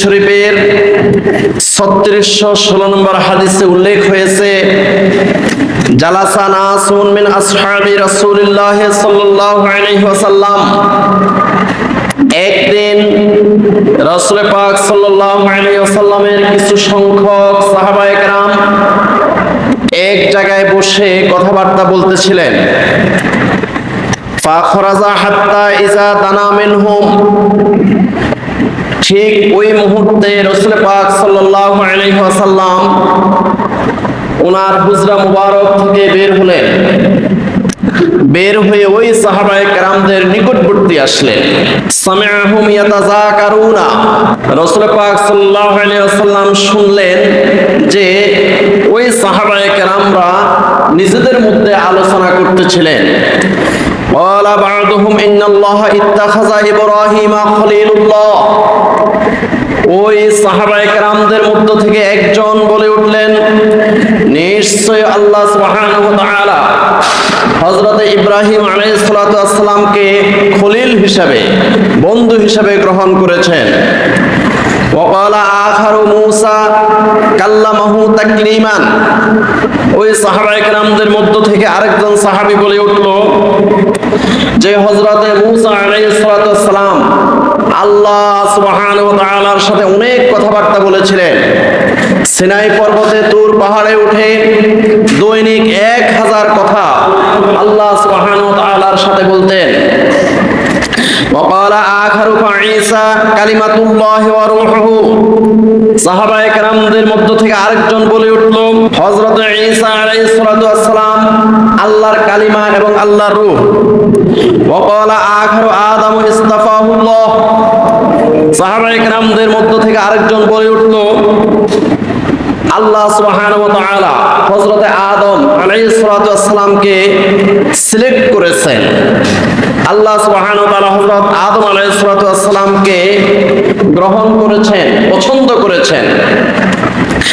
শরীফের ছত্রিশশো ষোলো নম্বর হাদিসে উল্লেখ হয়েছে, জালাসা নাসুন একদিন রাসূল পাক সাল্লাল্লাহু কিছু সংখ্যক সাহাবায়ে কেরাম এক জায়গায় বসে কথাবার্তা বলতেছিলেন ফাখরাজা হাত্তা ইজা দানা মিনহুম। ঠিক ওই মুহূর্তে রসুল পাক সাল্লাল্লাহু আলাইহি ওয়াসাল্লাম ওনার হুজরা মুবারক থেকে বের হলেন বের হয়ে ওই সাহাবায়ে কেরামদের নিকটবর্তী আসলেন সামিআহুম ইয়াতাযাকারুনা রাসূল পাক সাল্লাল্লাহু আলাইহি ওয়াসাল্লাম শুনলেন যে ওই সাহাবায়ে কেরামরা নিজেদের মধ্যে আলোচনা করতেছিলেন قال بعضهم إن الله اتخذ إبراهيم خليل الله ওই সাহাবায়ে কেরামদের মধ্য থেকে একজন বলে উঠলেন নিশ্চয় আল্লাহ সুবহানাহু ওয়া তাআলা হযরত ইব্রাহিম আলাইহিস সালাতু আসসালামকে খলিল হিসাবে বন্ধু হিসাবে গ্রহণ করেছেন وقال آخر موسى كلمه تكليما ওই সাহাবায়ে কেরামদের মধ্য থেকে আরেকজন সাহাবী বলে উঠল যে হযরতে মূসা আলাইহিস সালাতু আসসালাম আল্লাহ সুবহানাহু ওয়া তাআলার সাথে অনেক কথাবার্তা বলেছিলেন সিনাই পর্বতে তুর পাহাড়ে উঠে দৈনিক এক হাজার কথা আল্লাহ সুবহানাহু ওয়া তাআলার সাথে বলতেন وقال آخر فعيسى كلمة الله وروحه সাহাবায়ে কেরামদের মধ্য থেকে আরেকজন বলে উঠল হযরত ঈসা আলাইহিস সালাতু ওয়াসসালাম আল্লাহর কালিমা এবং আল্লাহর রূহ ওয়াকালা আখারু আদম ইসতাফাহুল্লাহ। সাহাবা একরামদের মধ্য থেকে আরেকজন বলে উঠল, আল্লাহ সুবহানাহু ওয়া তাআলা হযরত আদম আলাইহিস সালাতু ওয়াসসালামকে সিলেক্ট করেছেন। আল্লাহ সুবহানাহু ওয়া তাআলা হযরত আদম আলাইহিস সালাতু ওয়াসসালামকে গ্রহণ করেছেন, পছন্দ করেছেন।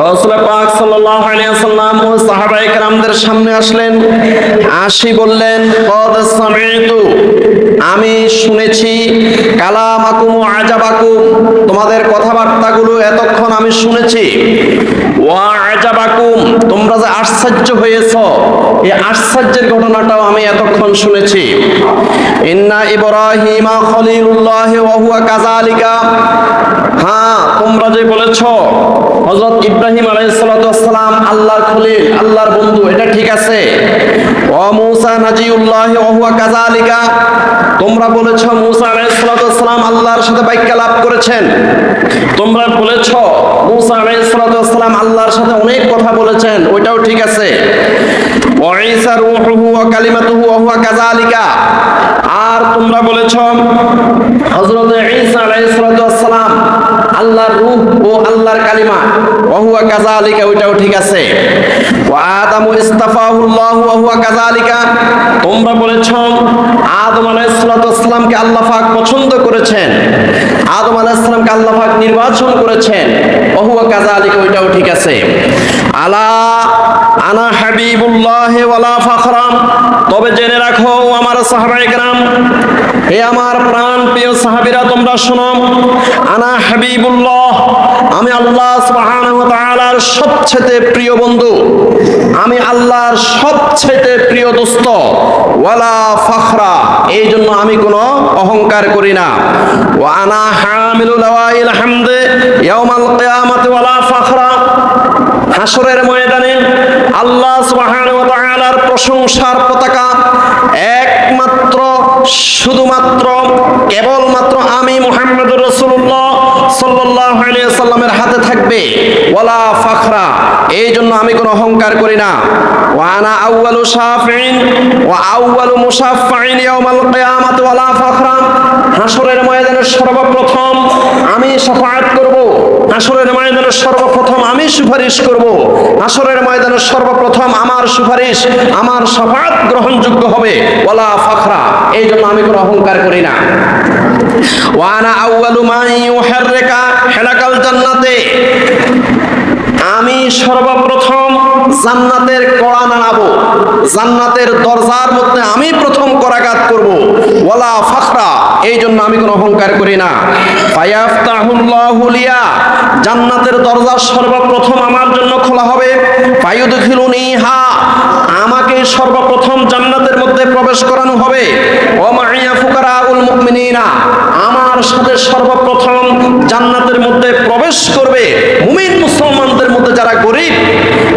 রসুল পাক সাল্লাল্লাহু ওয়াসাল্লাম ও সাহাবায়ে কেরামদের সামনে আসলেন। আসি বললেন, কদ সামিতু? আমি শুনেছি, কালামাকুম আজাবাকুম। তোমাদের কথাবার্তাগুলো এতক্ষণ আমি শুনেছি। ওয়া আজাবাকুম, তোমরা যে আশ্চর্য হয়েছ এই আশ্চর্যের ঘটনাটাও আমি এতক্ষণ শুনেছি। ইন্না ইব্রাহিমা খলিলুল্লাহ ওয়া হুয়া কাযালিকা। হ্যাঁ তোমরা যে বলেছ হযরত ইব্রাহিম ওয়াসসালাম আল্লাহর খলিল, আল্লাহর বন্ধু, এটা ঠিক আছে? ও মূসা নাজিউল্লাহ ওয়া হুয়া কাযালিকা, তোমরা বলেছ মূসা আলাইহিস সালাতু আল্লাহর সাথে বাক্যালাপ করেছেন। তোমরা বলেছ মূসা আলাইহিস সালাতু আল্লাহর সাথে অনেক কথা বলেছেন, ওইটাও ঠিক আছে। ওয়া ঈসা রূহুহু ওয়া কালিমাতুহু ওয়া আর তোমরা বলেছ হযরত ঈসা আলাইহিস আল্লাহর রূহ ও আল্লাহর কালিমা। ওয়া হুয়া কাযালিকা, ওইটাও ঠিক আছে। আদামু ইস্তাফাহুল্লাহ ওয়া হুয়া কাযালিকা। তোমরা বলেছ, আদম ওয়াসসালামকে আল্লাহ পাক পছন্দ করেছেন। আদম আলাইহিস সালামকে আল্লাহ পাক নির্বাচন করেছেন। ওয়া হুয়া কাযালিকা, ওইটাও ঠিক আছে। আলা আনা হাবিবুল্লাহ ওয়ালা ফাখরাম। তবে জেনে রাখো, আমার সাহাবায়ে কেরাম, হে আমার প্রাণ প্রিয় সাহাবীরা, তোমরা শোনো, আনা হাবিবুল্লাহ, আমি আল্লাহ সুবহানাহু ওয়া তাআলার সবচেয়ে প্রিয় বন্ধু। আমি আল্লাহর সবচেয়ে প্রিয় দোস্ত, ওয়ালা ফাখরা। এই জন্য আমি কোনো অহংকার করি না। ওয়া আনা হামিলু লাওয়াইল হামদে ইয়াউমাল কিয়ামাতি ওয়ালা ফাখরা। হাসরের ময়দানে প্রশংসার পতাকা। একমাত্র, শুধুমাত্র, কেবলমাত্র আমি মুহাম্মদুর রাসূলুল্লাহ সাল্লাল্লাহু আলাইহি সাল্লামের হাতে থাকবে। ওয়ালা ফাখরা, এই জন্য আমি কোনো অহংকার করি না। ওয়া আনা আউয়ালু শাফিন ওয়া আউয়ালু মুশাফফাইন ইয়াউমাল কিয়ামাতি, ওয়ালা ফাখরা। হাসরের ময়দানে সর্বপ্রথম আমি শাফাআত করব। আসরের ময়দানে সর্বপ্রথম আমি সুপারিশ করব। আসরের ময়দানে সর্বপ্রথম আমার সুপারিশ, আমার সফাত গ্রহণযোগ্য হবে। ওয়ালা ফাখরা, এই জন্য আমি কোনো অহংকার করি না। ওয়ানা আউয়ালু মাই ইউহাররিকা, হেলাকাল জান্নাতে। আমি সর্বপ্রথম জান্নাতের কড়া নাড়াবো। জান্নাতের দরজার মধ্যে আমি প্রথম করাঘাত করব। ওয়ালা ফাখরা, এই জন্য আমি কোনো অহংকার করি না। ফায়াফতাহুল্লাহু লিয়া, জান্নাতের দরজা সর্বপ্রথম আমার জন্য খোলা হবে। ফায়ুদখিলুনিহা, আমাকে সর্বপ্রথম জান্নাতের মধ্যে প্রবেশ করানো হবে। ও মাইয়া ফুকারাউল মুমিনিনা আমার সাথে সর্বপ্রথম জান্নাতের মধ্যে প্রবেশ করবে মুমিন মুসলমানদের মধ্যে যারা গরিব,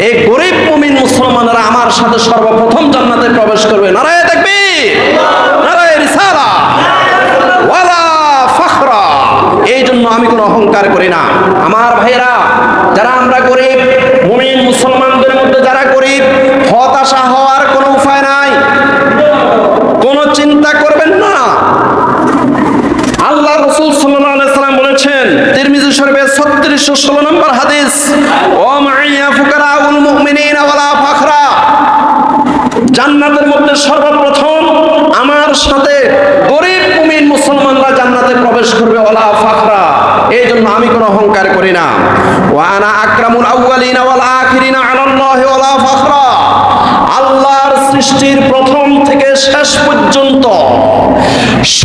এই গরিব মুমিন মুসলমানরা আমার সাথে সর্বপ্রথম জান্নাতে প্রবেশ করবে। নারায় দেখবি নারায় রিসালা, ওয়ালা ফখরা। এই জন্য আমি কোনো অহংকার করি না। আমার ভাইয়েরা, যারা আমরা গরিব, মুমিন মুসলমানদের মধ্যে যারা গরিব, হতাশা হওয়ার কোনো উপায় নাই। কোনো চিন্তা করবেন না আল্লাহ রসুল সাল্লাম বলেছেন তিরমিজি ছত্রিশশো ষোলো নম্বর হাদিস ওয়ালা জান্নাতের মধ্যে সর্বপ্রথম আমার সাথে গরিব মুমিন মুসলমানরা জান্নাতে প্রবেশ করবে ওলা ফাখরা। এই জন্য আমি কোনো অহংকার করি না। ওয়ানা আকরামুল আউয়ালিনা ওয়াল আখিরিনা আলাল্লাহি ওয়ালা ফাখরা। আল্লাহর সৃষ্টির প্রথম থেকে শেষ পর্যন্ত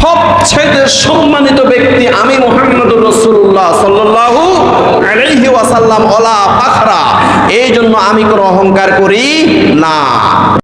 সবচেয়ে সম্মানিত ব্যক্তি আমি মুহাম্মদুর রাসূলুল্লাহ সাল্লাল্লাহু ওয়াসাল্লাম ওলা পাখরা এই জন্য আমি কোনো অহংকার করি না।